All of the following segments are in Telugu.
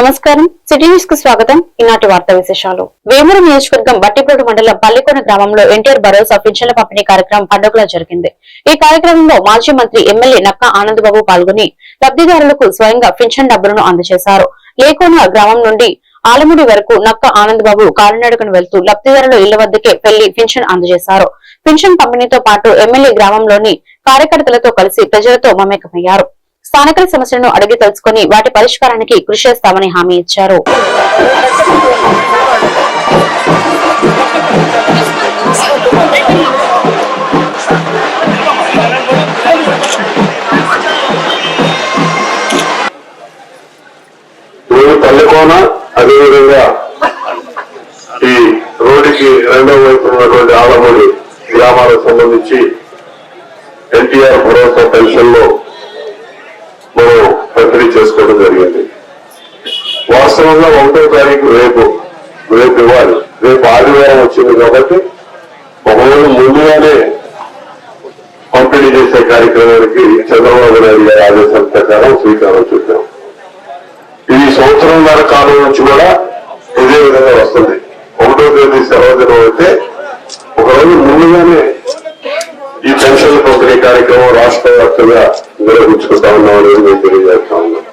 నమస్కారం. సిటీ న్యూస్కు స్వాగతం. ఈనాటి వార్తా విశేషాలు. వేమూరు నియోజకవర్గం బట్టిపోటు మండలం పల్లికొన గ్రామంలో ఎన్టీఆర్ భరోసా పింఛన్ల పంపిణీ కార్యక్రమం పండుగలా జరిగింది. ఈ కార్యక్రమంలో మాజీ మంత్రి ఎమ్మెల్యే నక్కా ఆనందబాబు పాల్గొని లబ్ధిదారులకు స్వయంగా పింఛన్ డబ్బులను అందజేశారు. లేకోన గ్రామం నుండి ఆలముడి వరకు నక్క ఆనందబాబు కాలినడకను వెళ్తూ లబ్దిదారుల ఇళ్ళ వద్దకే వెళ్ళి పింఛన్ అందజేశారు. పింఛన్ పంపిణీతో పాటు ఎమ్మెల్యే గ్రామంలోని కార్యకర్తలతో కలిసి ప్రజలతో మమేకమయ్యారు. స్థానికుల సమస్యలను అడిగి తెలుసుకుని వాటి పరిష్కారానికి కృషి చేస్తామని హామీ ఇచ్చారు. పల్లెకోన అదేవిధంగా ఈ రోడ్డుకి రెండవ వైపు ఉన్నటువంటి ఆలమూడి గ్రామాలకు సంబంధించి ఎన్టీఆర్ భరోసా పెన్షన్లో చేసుకోవడం జరిగింది. వాస్తవంగా ఒకటో తారీఖు రేపు రేపు ఇవ్వాలి. రేపు ఆదివారం వచ్చింది కాబట్టి ఒకరోజు ముందుగానే పంపిణీ చేసే కార్యక్రమానికి చంద్రబాబు నాయుడు గారి ఆదేశాల ప్రకారం శ్రీకారం చుట్టాం. ఈ సంవత్సరంన్నర కాలం నుంచి కూడా ఇదే విధంగా వస్తుంది. ఒకటో తేదీ సెలవు దినం అయితే ఒకరోజు ముందుగానే ఈ పెన్షన్ పంపిణీ కార్యక్రమం రాష్ట్ర వ్యాప్తంగా నిర్వహించుకుంటా ఉన్నాం అనేది మేము తెలియజేస్తా ఉన్నాం.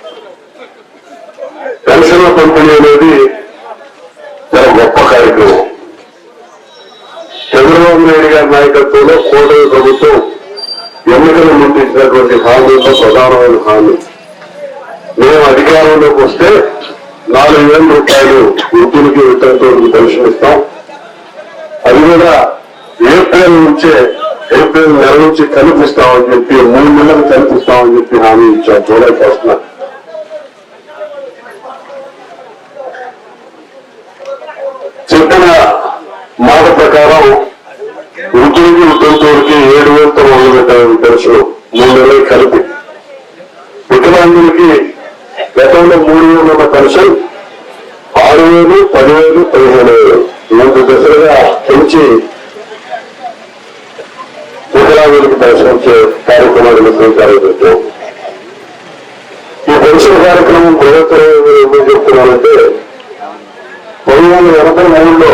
పెన్షన్ల పంపిణీ అనేది చాలా గొప్ప కార్యక్రమం. చంద్రబాబు నాయుడు గారి నాయకత్వంలో కూటమి ప్రభుత్వం ఎన్నికల ముందు ఇచ్చినటువంటి హామీల్లో ప్రధానమైన హామీ. మేము అధికారంలోకి వస్తే నాలుగు వేల రూపాయలు వృద్ధులకి వితంతో పెన్షన్ ఇస్తాం. అది కూడా ఏప్రిల్ నుంచే ఏప్రిల్ నెల నుంచి కనిపిస్తామని చెప్పి మూడు నెలలు కనిపిస్తామని చెప్పి హామీ ఇచ్చాం జూలై ఫస్ట్ చెప్పిన మాట ప్రకారం ఉద్యోగి ఉద్యోగులకి ఏడు వేలతో మొదలు పెట్టాలని తెలుసు మూడు నెలలు కలిపి. వికలాంగులకి గతంలో మూడు వేలు ఉన్న పెన్షన్ ఆరు వేలు పదివేలు పదిహేను వేలు. మూడు దశలుగా పెంచి వికలాంగులకు పెన్షన్ కార్యక్రమాలను శ్రీకారం పెట్టాం ఈ పెన్షన్ కార్యక్రమం ప్రభుత్వం ఎందుకు చెప్తున్నానంటే పంతొమ్మిది వందల ఎనభై మూడులో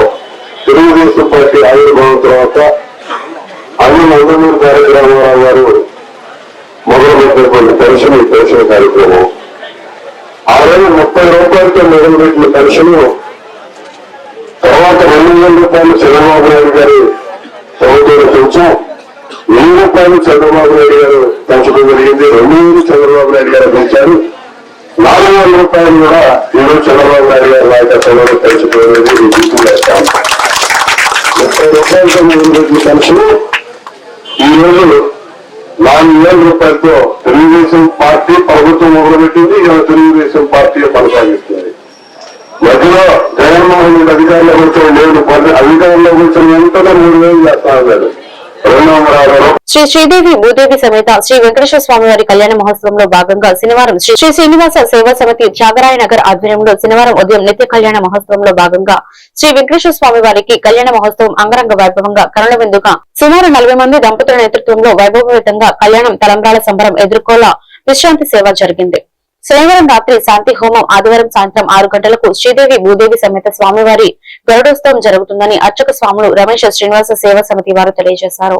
తెలుగుదేశం పార్టీ ఆవిర్భావం తర్వాత అన్ని నందమూరి తారక రామారావు గారు మొదలుపెట్టినటువంటి పెన్షన్ ఈ పెన్షన్ కార్యక్రమం. ఆ రోజు ముప్పై రూపాయలతో మొదలుపెట్టిన పెన్షన్ తర్వాత రెండు వేల రూపాయలు చంద్రబాబు నాయుడు గారి ప్రభుత్వం పెంచాం వెయ్యి రూపాయలు చంద్రబాబు నాయుడు గారు. పెంచడం జరిగింది రెండు వేలు చంద్రబాబు నాయుడు గారు పెంచారు నాలుగు వేల రూపాయలు కూడా ఈరోజు చంద్రబాబు నాయుడు గారి నాయకత్వంలో పెంచడం అనేది ముప్పై రూపాయలతో మొదలుపెట్టిన పెన్షన్ ఈ రోజు నాలుగు వేల రూపాయలతో తెలుగుదేశం పార్టీ ప్రభుత్వం మొదలుపెట్టింది. ఇలా తెలుగుదేశం పార్టీ కొనసాగిస్తుంది. మధ్యలో జగన్మోహన్ రెడ్డి అధికారంలో కూర్చొని నేను అధికారంలో కూర్చొని వెంటనే మూడు వేలు చేస్తా ఉన్నాడు శ్రీ శ్రీదేవి భూదేవి సమేత శ్రీ వెంకటేశ్వర స్వామి వారి కళ్యాణ మహోత్సవంలో భాగంగా శనివారం శ్రీ శ్రీ శ్రీనివాస సేవా సమితి త్యాగరాయ నగర్ ఆధ్వర్యంలో శనివారం ఉదయం నిత్య కళ్యాణ మహోత్సవంలో భాగంగా శ్రీ వెంకటేశ్వర స్వామి వారికి కళ్యాణ మహోత్సవం అంగరంగ వైభవంగా కరుణ విందుగా సుమారు నలభై మంది దంపతుల నేతృత్వంలో వైభవయుతంగా కళ్యాణం తలంబ్రాల సంబరం ఎదుర్కోలా విశ్రాంతి సేవ జరిగింది. శనివారం రాత్రి శాంతి హోమం ఆదివారం సాయంత్రం ఆరు గంటలకు శ్రీదేవి భూదేవి సమేత స్వామివారి గరుడోత్సవం జరుగుతుందని అర్చక స్వాములు రమేష్ శ్రీనివాస సేవా సమితి వారు తెలియజేశారు.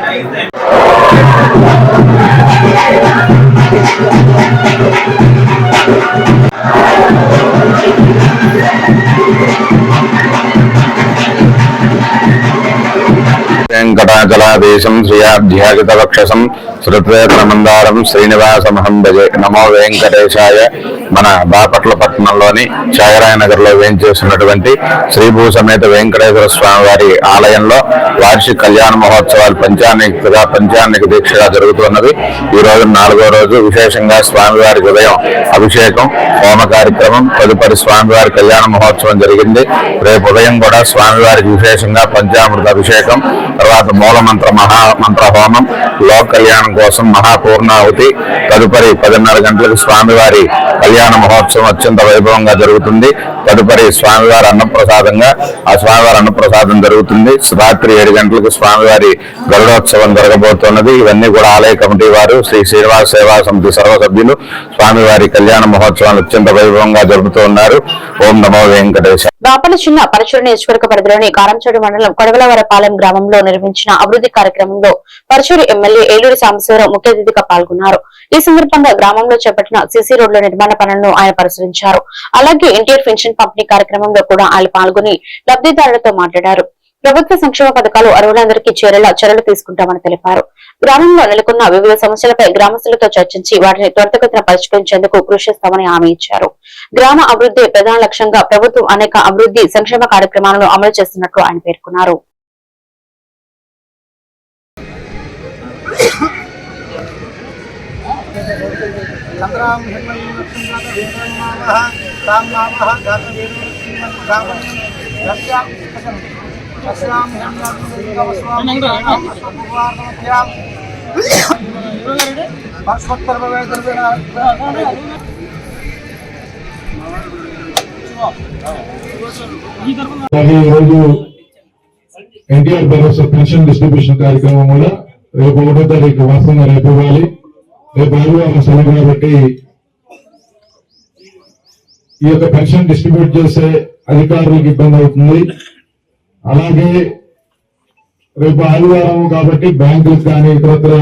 पटाचलादेशं श्रियाध्यागतवक्षसं श्रीनिवासमहम भजे नमो वेंकटेशा మన బాపట్ల పట్టణంలోని ఛాయరాయ వేయించేసినటువంటి శ్రీభూ సమేత వెంకటేశ్వర స్వామి వారి ఆలయంలో వార్షిక కళ్యాణ మహోత్సవాలు పంచానికగా పంచానిక దీక్షగా జరుగుతున్నది ఈ రోజు నాలుగో రోజు విశేషంగా స్వామివారికి ఉదయం అభిషేకం హోమ కార్యక్రమం తదుపరి స్వామివారి కళ్యాణ మహోత్సవం జరిగింది. రేపు ఉదయం కూడా స్వామివారికి విశేషంగా పంచామృత అభిషేకం తర్వాత మూలమంత్ర మహా మంత్ర హోమం లోక కళ్యాణం కోసం మహాపూర్ణాహుతి తదుపరి పదిన్నర గంటలకు స్వామివారి కళ్యాణ కళ్యాణ మహోత్సవం అత్యంత వైభవంగా జరుగుతుంది. తదుపరి స్వామివారి అన్నప్రసాదంగా ఆ స్వామివారి అన్నప్రసాదం జరుగుతుంది. రాత్రి ఏడు గంటలకు స్వామివారి గరుడోత్సవం జరగబోతున్నది. ఇవన్నీ కూడా ఆలయ కమిటీ వారు శ్రీ శ్రీనివాస సేవా సమితి సర్వసభ్యులు స్వామివారి కళ్యాణ మహోత్సవాన్ని అత్యంత వైభవంగా జరుపుతూ ఉన్నారు ఓం నమో వెంకటేశ బాపల చిన్న పరచూరు నియోజకవర్గ పరిధిలోని కారంచోడు మండలం కొడవలవరపాలెం గ్రామంలో నిర్మించిన అభివృద్ధి కార్యక్రమంలో పరచూరు ఎమ్మెల్యే ఏలూరి సాంబశివరావు ముఖ్య అతిథిగా పాల్గొన్నారు. ఈ సందర్భంగా గ్రామంలో చేపట్టిన సిసి రోడ్ల నిర్మాణ పనులు పనులను ఆయన పరిశీలించారు అలాగే ఎన్టీఆర్ పెన్షన్ పంపిణీ కార్యక్రమంలో కూడా ఆయన పాల్గొని లబ్ధిదారులతో మాట్లాడారు ప్రభుత్వ సంక్షేమ పథకాలు అర్హులందరికీ చేరేలా చర్యలు తీసుకుంటామని తెలిపారు గ్రామంలో నెలకొన్న వివిధ సమస్యలపై గ్రామస్తులతో చర్చించి వాటిని త్వరితగతిన పరిష్కరించేందుకు కృషి చేస్తామని హామీ ఇచ్చారు గ్రామ అభివృద్ధి ప్రధాన లక్ష్యంగా ప్రభుత్వం అనేక అభివృద్ధి సంక్షేమ కార్యక్రమాలను అమలు చేస్తున్నట్లు ఆయన పేర్కొన్నారు చంద్రాం హిమయం లక్ష్మీనాథ వేదం నామః తాం నామః జాతవేదో శ్రీమన్నామం యస్యాం పుస్తకం యస్యాం హిమయాం పరస్పత్తర్వేదర్వేణ అలాగే ఈరోజు ఎన్టీఆర్ భరోసా పెన్షన్ డిస్ట్రిబ్యూషన్ కార్యక్రమం కూడా రేపు ఒకటో తారీఖు వాస్తవంగా రేపు ఇవ్వాలి రేపు ఆదివారం సెలవు కాబట్టి ఈ యొక్క పెన్షన్ డిస్ట్రిబ్యూట్ చేసే అధికారులకు ఇబ్బంది అవుతుంది. అలాగే రేపు ఆదివారం కాబట్టి బ్యాంకులకు కానీ ఇతరత్ర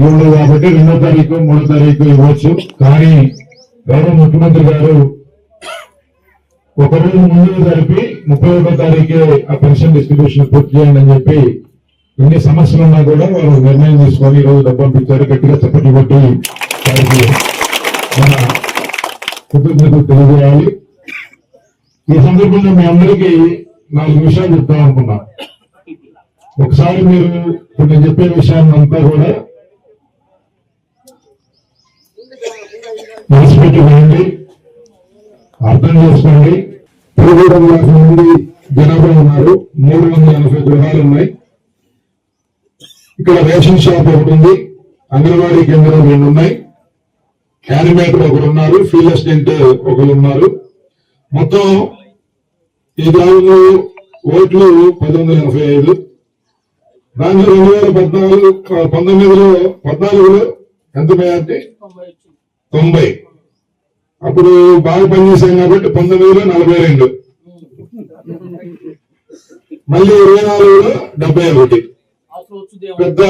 ఇవ్వలేదు కాబట్టి రెండో తారీఖు మూడో తారీఖు ఇవ్వచ్చు. కానీ గౌరవ ముఖ్యమంత్రి గారు ఒక రోజు ముందు జరిపి ముప్పై ఒకటో తారీఖే ఆ పెన్షన్ డిస్ట్రిబ్యూషన్ పూర్తి చేయండి అని చెప్పి ఎన్ని సమస్యలు ఉన్నా కూడా వాళ్ళు నిర్ణయం తీసుకొని ఈ రోజు డబ్బు పంపించారు గట్టిగా చప్పట్లు కొట్టి వారికి మన కృతజ్ఞతలు తెలియజేయాలి. ఈ సందర్భంలో మీ అందరికీ నాలుగు విషయాలు చెప్తాం అనుకున్నా. ఒకసారి మీరు ఇప్పుడు నేను చెప్పే విషయాన్ని అంతా కూడా మనసుపెట్టుకోండి అర్థం చేసుకోండి. పదిహేడు వందల మంది జనాభా ఉన్నారు మూడు వందల ఎనభై గృహాలు ఉన్నాయి. ఇక్కడ రేషన్ షాప్ ఒకటి ఉంది. అంగన్వాడీ కేంద్రం రెండు ఉన్నాయి. యానిమేటర్ ఒకరు ఉన్నారు. ఫీల్డ్ అసిస్టెంట్ ఒకరు ఉన్నారు. మొత్తం ఈ గ్రామంలో ఓట్లు పది వందల ఎనభై ఐదు. దాంట్లో రెండు వేల పద్నాలుగు పంతొమ్మిదిలో పద్నాలుగులో ఎంత మేయార్టీ తొంభై. అప్పుడు బాగా పనిచేశాం కాబట్టి పంతొమ్మిదిలో నలభై రెండు. మళ్ళీ ఇరవై నాలుగులో డెబ్బై ఒకటి. పెద్ద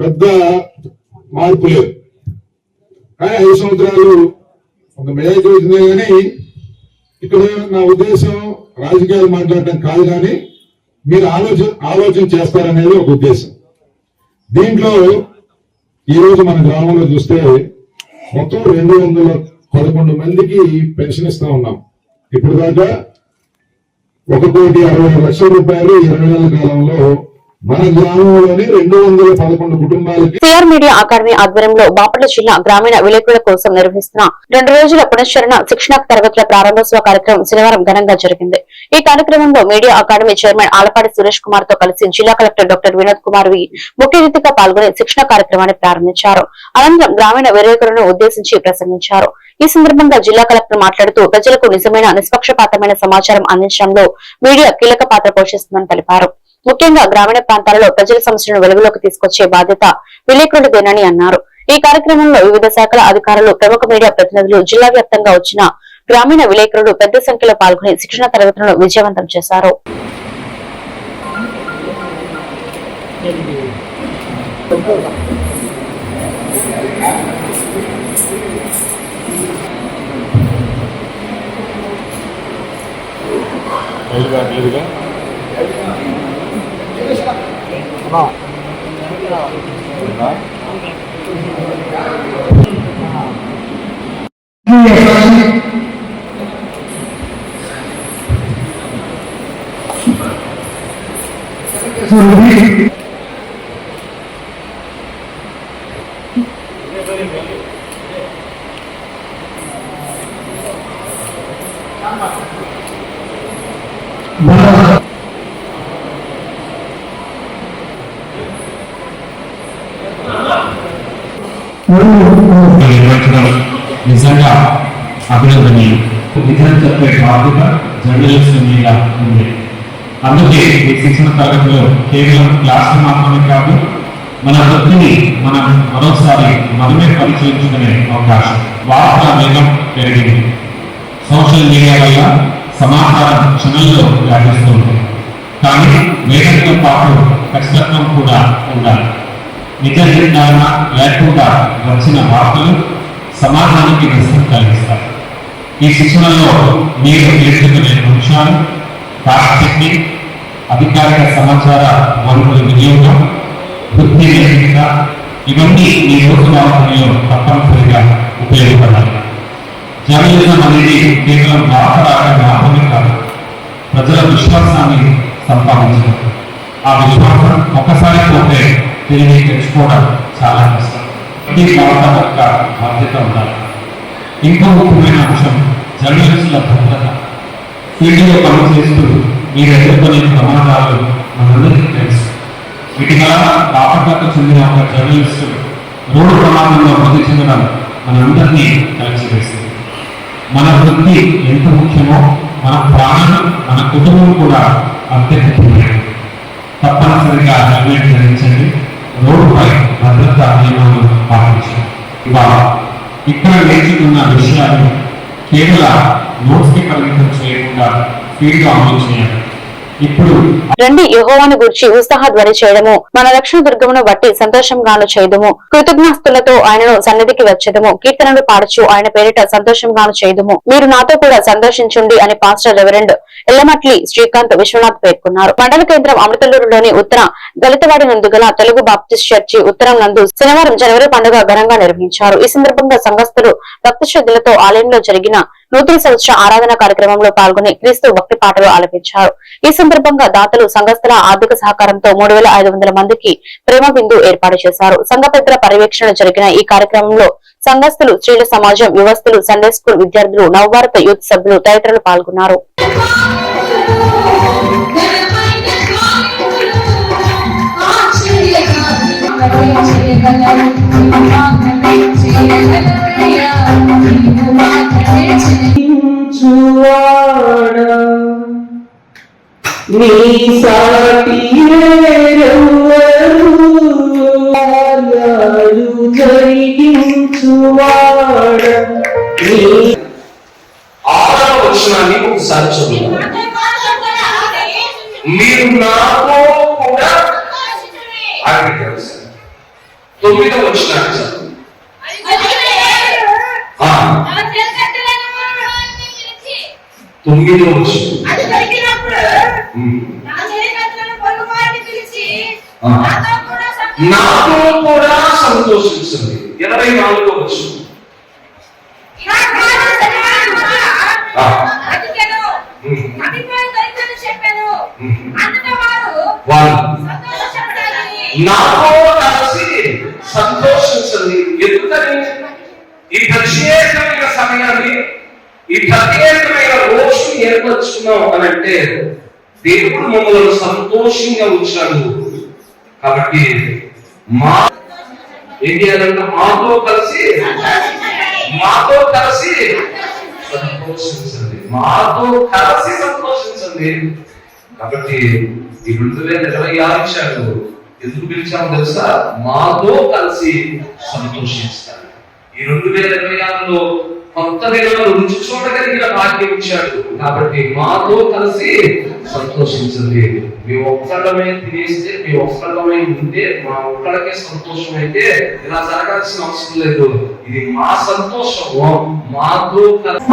పెద్ద మార్పు లేదు. కానీ ఐదు సంవత్సరాలు ఒక మెజారిటీ వచ్చిందే కానీ ఇక్కడ నా ఉద్దేశం రాజకీయాలు మాట్లాడటం కాదు కానీ మీరు ఆలోచన ఆలోచన చేస్తారనేది ఒక ఉద్దేశం. దీంట్లో ఈ రోజు మన గ్రామంలో చూస్తే మొత్తం రెండు వందల పదకొండు మందికి పెన్షన్ ఇస్తా ఉన్నాం. ఇప్పుడు దాకా ఒక కోటి అరవై లక్షల రూపాయలు ఇరవై నెలల కాలంలో మన గ్రామంలోని రెండు వందల పదకొండు కుటుంబాలకి సిఆర్ మీడియా అకాడమీ ఆధ్వర్యంలో బాపట్ల జిల్లా గ్రామీణ విలేకరుల కోసం నిర్వహిస్తున్న రెండు రోజుల పునశ్చరణ శిక్షణ తరగతుల ప్రారంభోత్సవ కార్యక్రమం శనివారం ఘనంగా జరిగింది. ఈ కార్యక్రమంలో media academy chairman Alapati Suresh కుమార్తో కలిసి జిల్లా collector doctor Vinod Kumar V ముఖ్య అతిథిగా పాల్గొని శిక్షణ కార్యక్రమాన్ని ప్రారంభించారు. అనంతరం గ్రామీణ విలేకరులను ఉద్దేశించి ప్రసంగించారు. ఈ సందర్భంగా జిల్లా కలెక్టర్ మాట్లాడుతూ ప్రజలకు నిజమైన నిష్పక్షపాతమైన సమాచారం అందించడంలో మీడియా కీలక పాత్ర పోషిస్తుందని తెలిపారు. ముఖ్యంగా గ్రామీణ ప్రాంతాలలో ప్రజల సమస్యలను వెలుగులోకి తీసుకొచ్చే బాధ్యత విలేకరులదేనని అన్నారు. ఈ కార్యక్రమంలో వివిధ శాఖల అధికారులు ప్రముఖ మీడియా ప్రతినిధులు జిల్లా వ్యాప్తంగా వచ్చిన గ్రామీణ విలేకరులు పెద్ద సంఖ్యలో పాల్గొని శిక్షణ తరగతులను విజయవంతం చేశారు. about. Thank you. చెప్పే బాధ్యత జర్నలిస్ట్ మీద ఉంది. అందుకే ఈ శిక్షణ తరగతిలో కేవలం క్లాస్ మాత్రమే కాదు మన వృత్తిని మనం మరోసారి మనమే పరిశీలించుకునే అవకాశం వార్తల వేగం పెరిగింది. సోషల్ మీడియా వల్ల సమాచారం క్షణంలో వ్యాపిస్తుంది కానీ వేగంతో పాటు ఖచ్చితత్వం కూడా ఉండాలి. నిజ నిర్ధారణ లేకుండా వచ్చిన వార్తలు సమాజానికి నష్టం కలిగిస్తాయి. ఈ శిక్షణలో మీరు నేర్చుకునే అంశాలు ఫ్యాక్ట్ చెకింగ్ అధికారిక సమాచార వనరుల వినియోగం వృత్తి నియమిత ఇవన్నీ మీ రోజు వ్యవహారంలో తప్పనిసరిగా ఉపయోగపడాలి. జర్నలిజం అనేది కేవలం వార్త రాయడం మాత్రమే కాదు ప్రజల విశ్వాసాన్ని సంపాదించడం. ఆ విశ్వాసం ఒకసారి పోతే తిరిగి తెచ్చుకోవడం చాలా కష్టం. ప్రతి వార్త యొక్క బాధ్యత ఉండాలి. ఇంకో ముఖ్యమైన అంశం జర్నలిస్టుల భద్రత. ఫీల్డ్లో పనిచేస్తూ మీరు ఎదుర్కొనే ప్రమాదాలు మనందరికీ తెలుసు. ఇటీవల బాపట్లకు చెందిన ఒక జర్నలిస్టు రోడ్డు ప్రమాదంలో మృతి చెందడం మనందరినీ కలిసివేస్తుంది. మన వృత్తి ఎంత ముఖ్యమో మన ప్రాణం మన కుటుంబం కూడా అంతే ముఖ్యమైనది. తప్పనిసరిగా హెల్మెట్ ధరించండి. రోడ్డుపై భద్రతా నియమాలు పాటించండి. ఇవాళ ఇక్కడ నేర్చుకున్న విషయాలు కేవల నోట్స్ పరిమితం చేయకుండా అమలు చేయాలి. ఇప్పుడు రండి యహోవాను గురించి ఉత్సాహ ధ్వని చేయడము మన లక్ష్మీ దుర్గమును బట్టి సంతోషంగాను చేయదుము. కృతజ్ఞాస్తులతో ఆయనను సన్నిధికి వచ్చేదము. కీర్తనలు పాడచ్చు ఆయన పేరిట సంతోషంగాను చేయదుము. మీరు నాతో కూడా సంతోషించండి అని పాస్టర్ రెవరెండ్ ఎల్లమట్లి శ్రీకాంత్ విశ్వనాథ్ పేర్కొన్నారు. మండల కేంద్రం అమృతలూరులోని ఉత్తర దళితవాడి నందు గల తెలుగు బాప్టిస్ట్ చర్చి ఉత్తరం నందు శనివారం జనవరి పండుగ ఘనంగా నిర్వహించారు. ఈ సందర్భంగా సంఘస్థులు భక్తి శ్రద్ధలతో ఆలయంలో జరిగిన నూతన సంవత్సర ఆరాధన కార్యక్రమంలో పాల్గొని క్రీస్తు భక్తి పాటలు ఆలపించారు. ఈ సందర్భంగా దాతలు సంఘస్థల ఆర్థిక సహకారంతో మూడు వేల ఐదు వందల మందికి ప్రేమ బిందు ఏర్పాటు చేశారు. సంఘ పెద్దల పర్యవేక్షణ జరిగిన ఈ కార్యక్రమంలో సంఘస్థులు స్త్రీల సమాజం యువస్తులు సండే స్కూల్ విద్యార్థులు నవభారత యూత్ సభ్యులు తదితరులు పాల్గొన్నారు. నీ సాటి వేరెవ్వరు నీ ఆరవ వచనాన్ని ఒకసారి చదువు మీరు నాతో కూడా ఆగి తెలుసు తొమ్మిదవ వచనాన్ని చదువు తొమ్మిదవ వచనం. నాతో కూడా సంతోషించండి. ఇరవై నాలుగో. వాళ్ళు నాతో కలిసి సంతోషించండి. ఎందుకని? ఈ ప్రత్యేకమైన సమయాన్ని ఈ ప్రత్యేకమైన రోజు ఏర్పరచుకున్నాం అని అంటే దేవుడు మమ్మల్ని సంతోషంగా ఉంచాడు. కాబట్టి మా ఏం చేయాలంటే మాతో కలిసి మాతో కలిసి సంతోషించండి. మాతో కలిసి సంతోషించండి. కాబట్టి ఈ రెండు వేల ఇరవై ఆరు ఇచ్చాడు. ఎందుకు పిలిచాము తెలుసా? మాతో కలిసి సంతోషిస్తారు ఈ రెండు వేల ఇరవై ఆరులో కొత్త దినాలు రుచి చూడగలిగిన భాగ్యం ఇచ్చాడు. కాబట్టి మాతో కలిసి సంతోషించండి. మీ ఒక్కడమే తినేస్తే మీ ఒక్కడమే ఉంటే మా ఒక్కడికే సంతోషం అయితే ఇలా జరగాల్సిన అవసరం లేదు. ఇది మా సంతోషం. మాతో కలిసి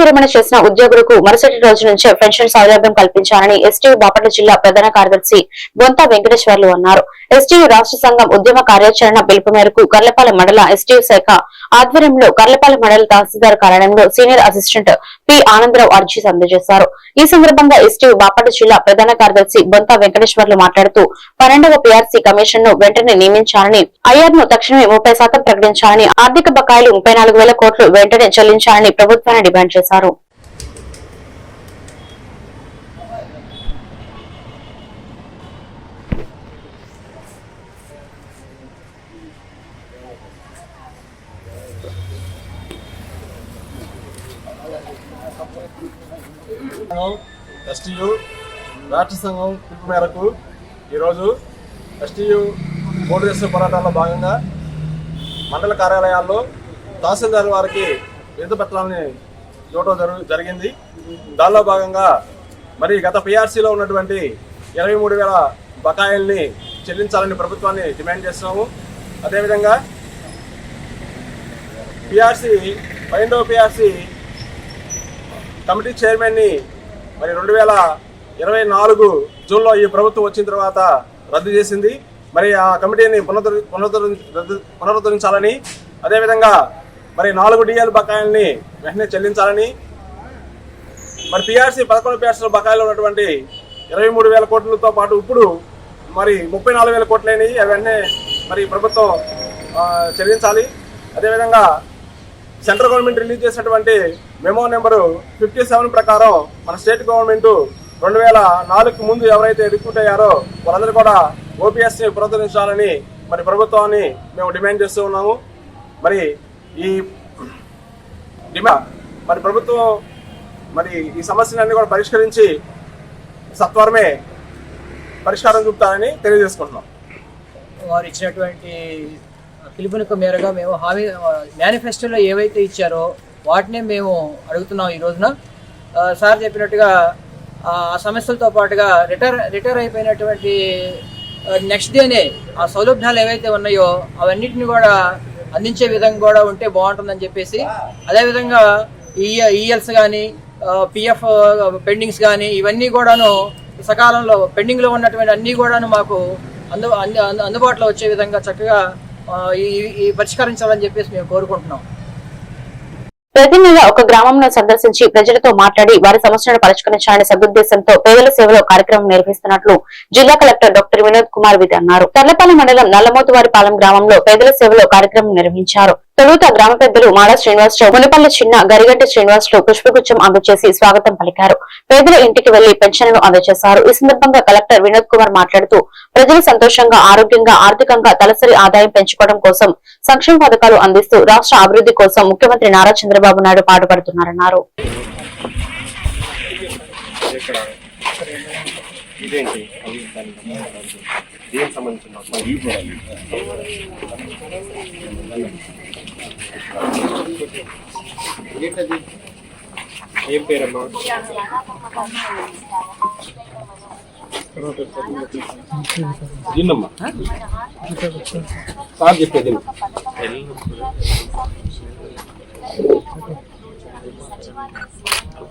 విరమణ చేసిన ఉద్యోగులకు మరుసటి రోజు నుంచే పెన్షన్ సౌలభ్యం కల్పించాలని ఎస్టీ బాపట్ల జిల్లా ప్రధాన కార్యదర్శి బొంత వెంకటేశ్వర్లు అన్నారు. ఎస్టీ రాష్ట్ర సంఘం ఉద్యమ కార్యాచరణ పిలుపు మేరకు కర్లపాలెం మండల ఎస్టీ శాఖ ఆధ్వర్యంలో కర్లపాలెం మండల తహసీల్దార్ కార్యాలయంలో సీనియర్ అసిస్టెంట్ పి ఆనందరావు అర్జీ అందజేశారు ఈ సందర్భంగా ఎస్టీ బాపట్ల జిల్లా ప్రధాన కార్యదర్శి బొంత వెంకటేశ్వర్లు మాట్లాడుతూ పన్నెండవ పీఆర్సీ కమిషన్ను వెంటనే నియమించాలని ఐఆర్ను తక్షణమే ముప్పై శాతం ప్రకటించాలని ఆర్థిక బకాయిలు ముప్పై నాలుగు వేల కోట్లు వెంటనే చెల్లించాలని ప్రభుత్వాన్ని డిమాండ్ చేశారు. చేశారు. ఎస్టీయు రాష్ట్ర సంఘం పిలుపు మేరకు ఈరోజు ఎస్టీయు బోర్డు చేసే పోరాటాల్లో భాగంగా మండల కార్యాలయాల్లో తహసీల్దార్ వారికి విధ పత్రాలని ఇవ్వడం జరుగు జరిగింది. దానిలో భాగంగా మరి గత పిఆర్సీలో ఉన్నటువంటి ఇరవై మూడు వేల బకాయిల్ని చెల్లించాలని ప్రభుత్వాన్ని డిమాండ్ చేస్తున్నాము. అదేవిధంగా పిఆర్సీ పైండో పిఆర్సీ కమిటీ చైర్మన్ని మరి రెండు వేల ఇరవై నాలుగు జూన్లో ఈ ప్రభుత్వం వచ్చిన తర్వాత రద్దు చేసింది. మరి ఆ కమిటీని పునరుద్ధరి పునరుద్ధరి- పునరుద్ధరించాలని అదేవిధంగా మరి నాలుగు డిఎల్ బకాయిల్ని వెంటనే చెల్లించాలని మరి పిఆర్సీ పదకొండు పిఆర్సీల బకాయిలు ఉన్నటువంటి ఇరవై మూడు వేల కోట్లతో పాటు ఇప్పుడు మరి ముప్పై నాలుగు వేల కోట్లైనవి అవన్నీ వెంటనే మరి ప్రభుత్వం చెల్లించాలి. అదేవిధంగా సెంట్రల్ గవర్నమెంట్ రిలీజ్ చేసినటువంటి మెమో నెంబరు ఫిఫ్టీ సెవెన్ ప్రకారం మన స్టేట్ గవర్నమెంట్ రెండు వేల నాలుగుకి ముందు ఎవరైతే రిక్రూట్ అయ్యారో వాళ్ళందరూ కూడా ఓపీఎస్ని పునరుద్ధరించాలని మరి ప్రభుత్వాన్ని మేము డిమాండ్ చేస్తూ ఉన్నాము. మరి ఈ డిమాండ్ మరి ప్రభుత్వం మరి ఈ సమస్యలన్నీ కూడా పరిష్కరించి సత్వరమే పరిష్కారం చూపుతానని తెలియజేసుకుంటున్నాం. వారు ఇచ్చినటువంటి పిలుపునిక మేరగా మేము హామీ మేనిఫెస్టోలో ఏవైతే ఇచ్చారో వాటినే మేము అడుగుతున్నాం ఈ రోజున. సార్ చెప్పినట్టుగా ఆ సమస్యలతో పాటుగా రిటైర్ రిటైర్ అయిపోయినటువంటి నెక్స్ట్ డేనే ఆ సౌలభ్యాలు ఏవైతే ఉన్నాయో అవన్నిటిని కూడా అందించే విధంగా కూడా ఉంటే బాగుంటుందని చెప్పేసి. అదేవిధంగా ఈ ఈఎల్స్ కానీ పిఎఫ్ పెండింగ్స్ కానీ ఇవన్నీ కూడాను సకాలంలో పెండింగ్లో ఉన్నటువంటి అన్నీ కూడాను మాకు అందు అందు- అందుబాటులో వచ్చే విధంగా చక్కగా ఈ ఈ పరిష్కరించాలని చెప్పేసి మేము కోరుకుంటున్నాం. ప్రతి నెల ఒక గ్రామంలో సందర్శించి ప్రజలతో మాట్లాడి వారి సమస్యలను పరిష్కరించాలనే సదుద్దేశంతో పేదల సేవలో కార్యక్రమం నిర్వహిస్తున్నట్లు జిల్లా కలెక్టర్ డాక్టర్ వినోద్ కుమార్ విధి అన్నారు. తర్లపాలెం మండలం నల్లమోతువారిపాలెం గ్రామంలో పేదల సేవలో కార్యక్రమం నిర్వహించారు. తొలుత గ్రామ పెద్దలు మాడ శ్రీనివాసరావు మునిపల్లి చిన్న గరిగంటి శ్రీనివాసరావు పుష్పగుచ్చం అందజేసి స్వాగతం పలికారు. పేదల ఇంటికి వెళ్ళి పెన్షన్లు అందజేశారు. ఈ సందర్భంగా కలెక్టర్ వినోద్ కుమార్ మాట్లాడుతూ ప్రజలు సంతోషంగా ఆరోగ్యంగా ఆర్థికంగా తలసరి ఆదాయం పెంచుకోవడం కోసం సంక్షేమ పథకాలు అందిస్తూ రాష్ట్ర అభివృద్ధి కోసం ముఖ్యమంత్రి నారా చంద్రబాబు నాయుడు పాటుపడుతున్నారన్నారు. ఏంటది? ఏం పేరమ్మా? దీన్నమ్మా చెప్పేది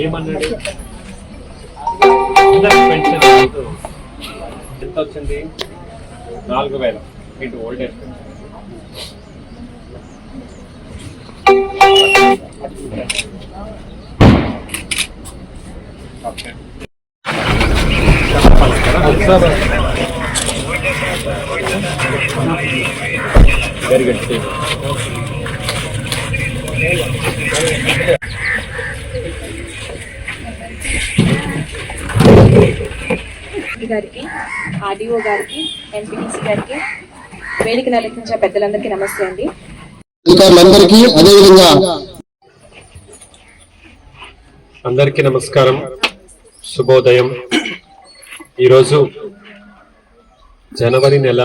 ఏమన్నాడు? పెన్షన్ ఎంత వచ్చింది నాలుగు వేల. ఇటు ఓల్డ్ ఏజ్ వెరీ గుడ్ గారికి ఆర్డీఓ గారికి ఎంపీటీసీ గారికి వేదికను అలంకరించిన పెద్దలందరికీ నమస్తే అండి. అధికారులందరికీ అదేవిధంగా అందరికీ నమస్కారం శుభోదయం. ఈరోజు జనవరి నెల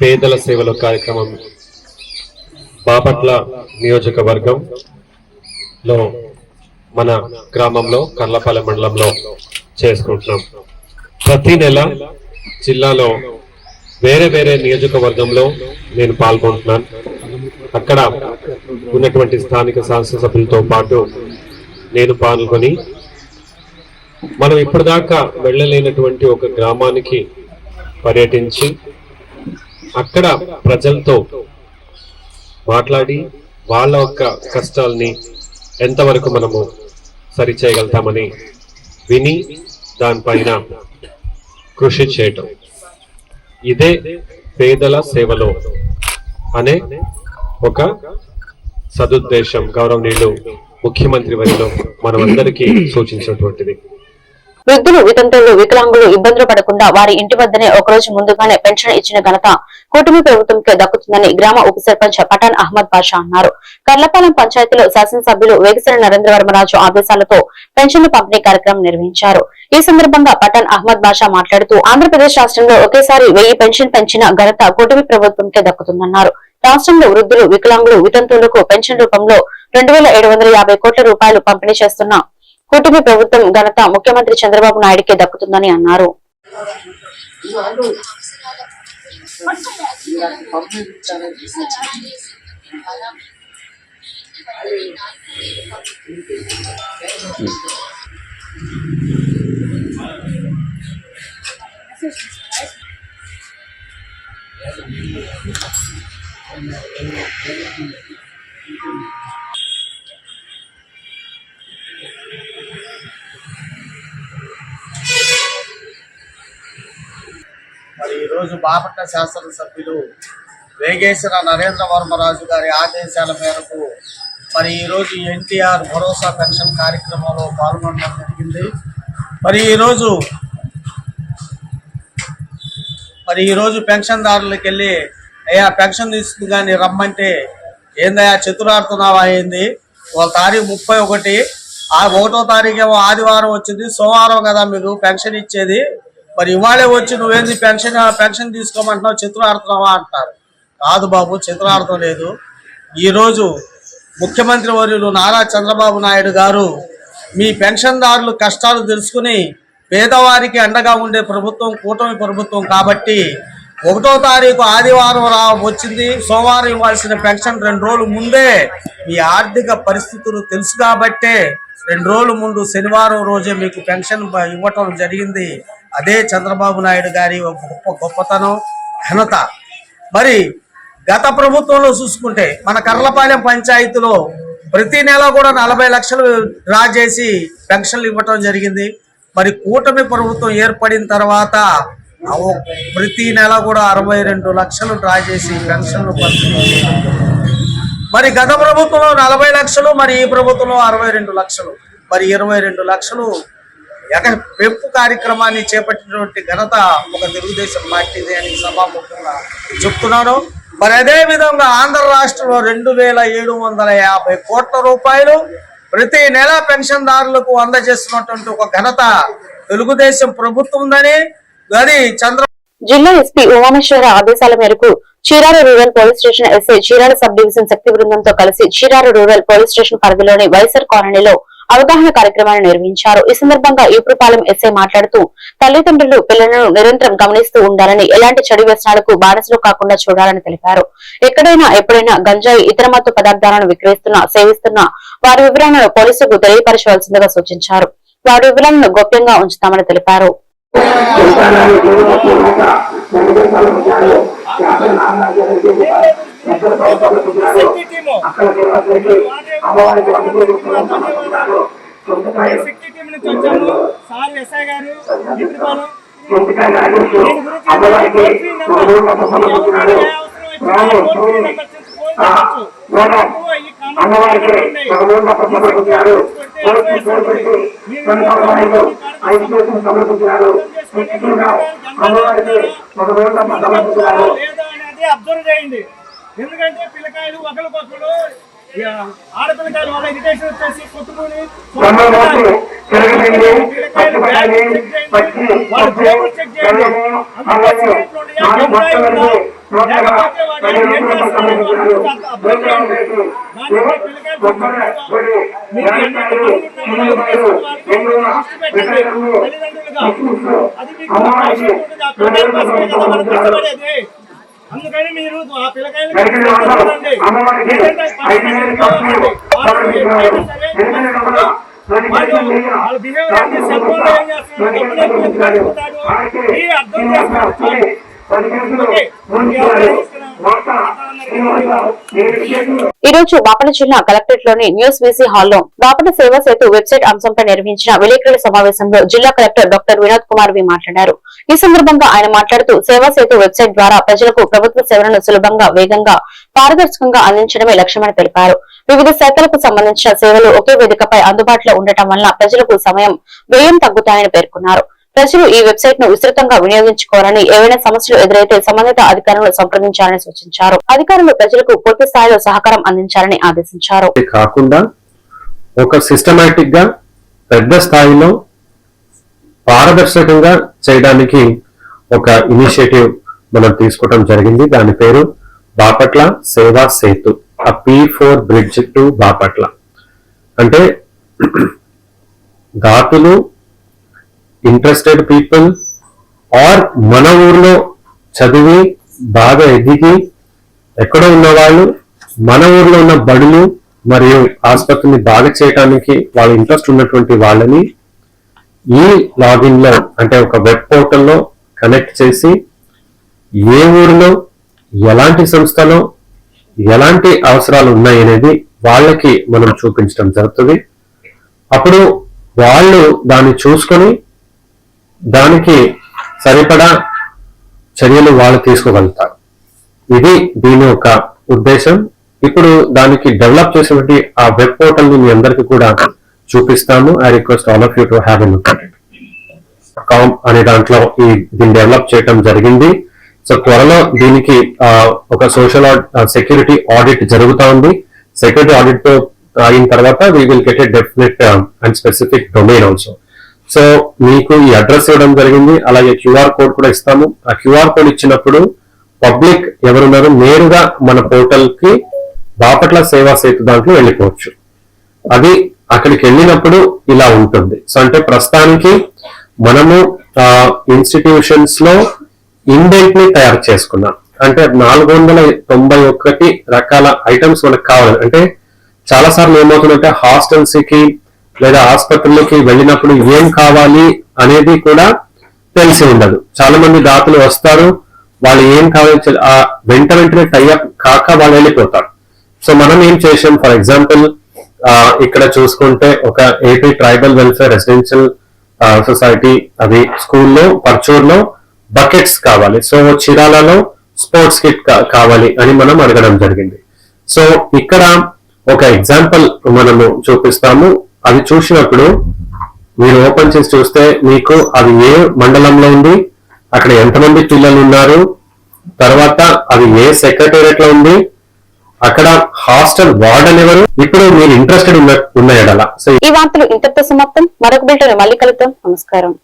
పేదల సేవల కార్యక్రమం బాపట్ల నియోజకవర్గంలో మన గ్రామంలో కర్లపాలెం మండలంలో చేసుకుంటున్నాం. ప్రతి నెల జిల్లాలో వేరే వేరే నియోజకవర్గంలో నేను పాల్గొంటున్నాను. అక్కడ ఉన్నటువంటి స్థానిక శాసనసభ్యులతో పాటు నేను పాల్గొని మనం ఇప్పటిదాకా వెళ్ళలేనటువంటి ఒక గ్రామానికి పర్యటించి అక్కడ ప్రజలతో మాట్లాడి వాళ్ళ యొక్క కష్టాల్ని ఎంతవరకు మనము సరిచేయగలుగుతామని విని దానిపైన కృషి చేయటం. ఇదే పేదల సేవలో అనే ఒక సదుద్దేశం. గౌరవనీయులు ముఖ్యమంత్రి వరిలో మనమందరికీ సూచించినటువంటిది. వృద్ధులు వితంతువులు వికలాంగులు ఇబ్బందులు పడకుండా వారి ఇంటి వద్దనే ఒక రోజు ముందుగానే పెన్షన్ ఇచ్చిన ఘనత కూటమి ప్రభుత్వంకే దక్కుతుందని గ్రామ ఉప సర్పంచ్ పఠాన్ అహ్మద్ బాషా అన్నారు. కర్లపాలెం పంచాయతీలో శాసనసభ్యులు వేగసరి నరేంద్ర వర్మరాజు ఆదేశాలతో పెన్షన్ల పంపిణీ కార్యక్రమం నిర్వహించారు. ఈ సందర్భంగా పఠాన్ అహ్మద్ బాషా మాట్లాడుతూ ఆంధ్రప్రదేశ్ రాష్ట్రంలో ఒకేసారి వెయ్యి పెన్షన్ పెంచిన ఘనత కూటమి ప్రభుత్వంకే దక్కుతుందన్నారు. రాష్ట్రంలో వృద్ధులు వికలాంగులు వితంతువులకు పెన్షన్ రూపంలో రెండు వేల ఏడు వందల యాభై కోట్ల రూపాయలు పంపిణీ చేస్తున్న కూటమి ప్రభుత్వం ఘనత ముఖ్యమంత్రి చంద్రబాబు నాయుడుకే దక్కుతుందని అన్నారు. మరి ఈరోజు బాపట్ల శాసనసభ్యులు వేగేశ్వర నరేంద్ర వర్మరాజు గారి ఆదేశాల మేరకు మరి ఈరోజు ఎన్టీఆర్ భరోసా పెన్షన్ కార్యక్రమంలో పాల్గొనడం జరిగింది. మరి ఈరోజు మరి ఈరోజు పెన్షన్దారులకు వెళ్ళి అయ్యా పెన్షన్ తీసుకుని కానీ రమ్మంటే ఏందయ్యా చతురార్థనావా అయింది ఒక తారీఖు ముప్పై ఒకటి ఆ ఒకటో తారీఖు ఏమో ఆదివారం వచ్చింది సోమవారం కదా మీరు పెన్షన్ ఇచ్చేది. మరి ఇవాళే వచ్చి నువ్వేంది పెన్షన్ పెన్షన్ తీసుకోమంటున్నావు చతురాడుతున్నావా అంటారు. కాదు బాబు చిత్రార్థం లేదు. ఈరోజు ముఖ్యమంత్రి వర్యులు నారా చంద్రబాబు నాయుడు గారు మీ పెన్షన్దారులు కష్టాలు తెలుసుకుని పేదవారికి అండగా ఉండే ప్రభుత్వం కూటమి ప్రభుత్వం కాబట్టి ఒకటో తారీఖు ఆదివారం రా వచ్చింది. సోమవారం ఇవ్వాల్సిన పెన్షన్ రెండు రోజులు ముందే మీ ఆర్థిక పరిస్థితులు తెలుసు కాబట్టే రెండు రోజుల ముందు శనివారం రోజే మీకు పెన్షన్ ఇవ్వటం జరిగింది. అదే చంద్రబాబు నాయుడు గారి ఒక గొప్ప గొప్పతనం ఘనత. మరి గత ప్రభుత్వంలో చూసుకుంటే మన కర్లపాలెం పంచాయతీలో ప్రతి నెల కూడా నలభై లక్షలు డ్రా చేసి పెన్షన్లు ఇవ్వటం జరిగింది. మరి కూటమి ప్రభుత్వం ఏర్పడిన తర్వాత ప్రతి నెల కూడా అరవై రెండు లక్షలు డ్రా చేసి పెన్షన్లు పంపిణీ మరి గత ప్రభుత్వంలో నలభై లక్షలు మరి ఈ ప్రభుత్వంలో అరవై రెండు లక్షలు. మరి ఇరవై రెండు లక్షలు ఎగ పెంపు కార్యక్రమాన్ని చేపట్టినటువంటి ఘనత ఒక తెలుగుదేశం పార్టీదే అని సభాముఖంగా చెప్తున్నాను మరి అదే విధంగా ఆంధ్ర రాష్ట్రంలో రెండు వేల ఏడు వందల యాభై కోట్ల రూపాయలు ప్రతి నెల పెన్షన్దారులకు అందజేస్తున్నటువంటి ఒక ఘనత తెలుగుదేశం ప్రభుత్వందని అది చంద్ర జిల్లా ఎస్పీ ఉమామేశ్వర ఆదేశాల మేరకు Chirala rural police station SI Chirala sub division Shakti బృందంతో కలిసి చీరాల రూరల్ పోలీస్ స్టేషన్ పరిధిలోని వైఎస్ఆర్ కాలనీలో అవగాహన కార్యక్రమాన్ని నిర్వహించారు. ఈ సందర్భంగా ఈపురపాలెం ఎస్ఐ మాట్లాడుతూ తల్లిదండ్రులు పిల్లలను నిరంతరం గమనిస్తూ ఉండాలని ఎలాంటి చెడు వ్యసనాలకు బానిసలు కాకుండా చూడాలని తెలిపారు. ఎక్కడైనా ఎప్పుడైనా గంజాయి ఇతర మత్తు పదార్థాలను విక్రయిస్తున్నా సేవిస్తున్నా వారి వివరాలను పోలీసులకు తెలియపరచవలసిందిగా సూచించారు. వారి వివరాలను గోప్యంగా ఉంచుతామని తెలిపారు. అక్కడ అమ్మవారికి మేడం అమ్మవారికి అనేది అబ్జర్వ్ చేయండి ఎందుకంటే పిల్లకాయలు ఒకరికొకరు ఆడపిల్లకాయలు వాళ్ళ ఇరిటేషన్ వచ్చేసి కొట్టుకుని వాళ్ళ చెక్ చేయండి అందుకని మీరు ఆ పిల్లకాయలు వాళ్ళ బిహేవియర్ అంటే సెల్ ఫోన్లో ఏం చేస్తున్నారు? డబ్బులు ఎక్కువ తీసుకుంటాడు. ఈ అర్థం చేసుకోవాలి ఈరోజు కేసులు ఈ రోజు జిల్లా కలెక్టరేట్లోని న్యూస్ వీసీ హాల్లో బాపట సేవా సేతు వెబ్సైట్ అంశంపై నిర్వహించిన విలేకరుల సమావేశంలో జిల్లా collector doctor Vinod Kumar V మాట్లాడారు. ఈ సందర్భంగా ఆయన మాట్లాడుతూ సేవా సేతు వెబ్సైట్ ద్వారా ప్రజలకు ప్రభుత్వ సేవలను సులభంగా వేగంగా పారదర్శకంగా అందించడమే లక్ష్యమని తెలిపారు. వివిధ శాఖలకు సంబంధించిన సేవలు ఒకే వేదికపై అందుబాటులో ఉండటం వల్ల ప్రజలకు సమయం వ్యయం తగ్గుతాయని పేర్కొన్నారు. ప్రజలు ఈ వెబ్సైట్ను విస్తృతంగా వినియోగించుకోవాలని ఏవైనా సమస్యలు ఎదురైతే సంబంధిత అధికారులను సంప్రదించాలని సూచించారు. అధికారులు ప్రజలకు పూర్తి స్థాయిలో సహకారం అందించాలని ఆదేశించారు. కాకుండా ఒక సిస్టమేటిక్గా పెద్ద స్థాయిలో పారదర్శకంగా చేయడానికి ఒక ఇనిషియేటివ్ మనం తీసుకోవడం జరిగింది. దాని పేరు బాపట్ల సేవా సేతు ఆ P four bridge to Bapatla. అంటే దాతలు ఇంట్రెస్టెడ్ పీపుల్ ఆర్ మన ఊర్లో చదివి బాగా ఎదిగి ఎక్కడో ఉన్న వాళ్ళు మన ఊర్లో ఉన్న బడులు మరియు ఆసుపత్రిని బాగా చేయడానికి వాళ్ళ ఇంట్రెస్ట్ ఉన్నటువంటి వాళ్ళని ఈ లాగిన్లో అంటే ఒక వెబ్ పోర్టల్లో కనెక్ట్ చేసి ఏ ఊరిలో ఎలాంటి సంస్థలో ఎలాంటి అవసరాలు ఉన్నాయి అనేది వాళ్ళకి మనం చూపించడం జరుగుతుంది. అప్పుడు వాళ్ళు దాన్ని చూసుకొని దానికి సరిపడా చర్యలు వాళ్ళు తీసుకోగలుగుతారు. ఇది దీని యొక్క ఉద్దేశం. ఇప్పుడు దానికి డెవలప్ చేసినటువంటి ఆ వెబ్ పోర్టల్ని మీ అందరికి కూడా చూపిస్తాము. I request all of you to have an look com అనే దాంట్లో ఈ దీన్ని డెవలప్ చేయడం జరిగింది. సో త్వరలో దీనికి ఒక సోషల్ సెక్యూరిటీ ఆడిట్ జరుగుతా ఉంది. సెక్యూరిటీ ఆడిట్తో అయిన తర్వాత we will get a definite and specific domain also. So మీకు ఈ అడ్రస్ ఇవ్వడం జరిగింది అలాగే క్యూఆర్ కోడ్ కూడా ఇస్తాము. ఆ క్యూఆర్ కోడ్ ఇచ్చినప్పుడు పబ్లిక్ ఎవరున్నారు నేరుగా మన పోర్టల్కి బాపట్ల సేవా సేతు దాంట్లో వెళ్ళిపోవచ్చు. అది అక్కడికి వెళ్ళినప్పుడు ఇలా ఉంటుంది. సో అంటే ప్రస్తుతానికి మనము ఇన్స్టిట్యూషన్స్లో ఇండెంట్ని తయారు చేసుకున్నాం. అంటే నాలుగు వందల తొంభై ఒకటి రకాల ఐటమ్స్ మనకు కావాలి. అంటే చాలా సార్లు ఏమవుతుందంటే హాస్టల్స్కి లేదా ఆసుపత్రులకి వెళ్ళినప్పుడు ఏం కావాలి అనేది కూడా తెలిసి ఉండదు. చాలా మంది దాతలు వస్తారు వాళ్ళు ఏం కావాలి ఆ వెంట వెంటనే టైఅప్ కాక వాళ్ళు వెళ్ళిపోతారు. సో మనం ఏం చేసాం? ఫర్ ఎగ్జాంపుల్ ఇక్కడ చూసుకుంటే ఒక AP tribal welfare residential society అది స్కూల్లో పర్చూర్లో బకెట్స్ కావాలి. సో చీరాలలో స్పోర్ట్స్ కిట్ కావాలి అని మనం అడగడం జరిగింది. సో ఇక్కడ ఒక ఎగ్జాంపుల్ మనము చూపిస్తాము. అది చూసినప్పుడు మీరు ఓపెన్ చేసి చూస్తే మీకు అది ఏ మండలంలో ఉంది అక్కడ ఎంతమంది పిల్లలు ఉన్నారు తర్వాత అది ఏ సెక్రటేరియట్లో ఉంది అక్కడ హాస్టల్ వార్డెన్ ఎవరు? ఇప్పుడు మీరు ఇంట్రెస్టెడ్ ఉన్న ఉన్న ఎడల. సో ఈ వార్తలు ఇంతటితో సమాప్తం. మరొక బిల్టన్ మళ్ళీ కలుద్దాం. నమస్కారం.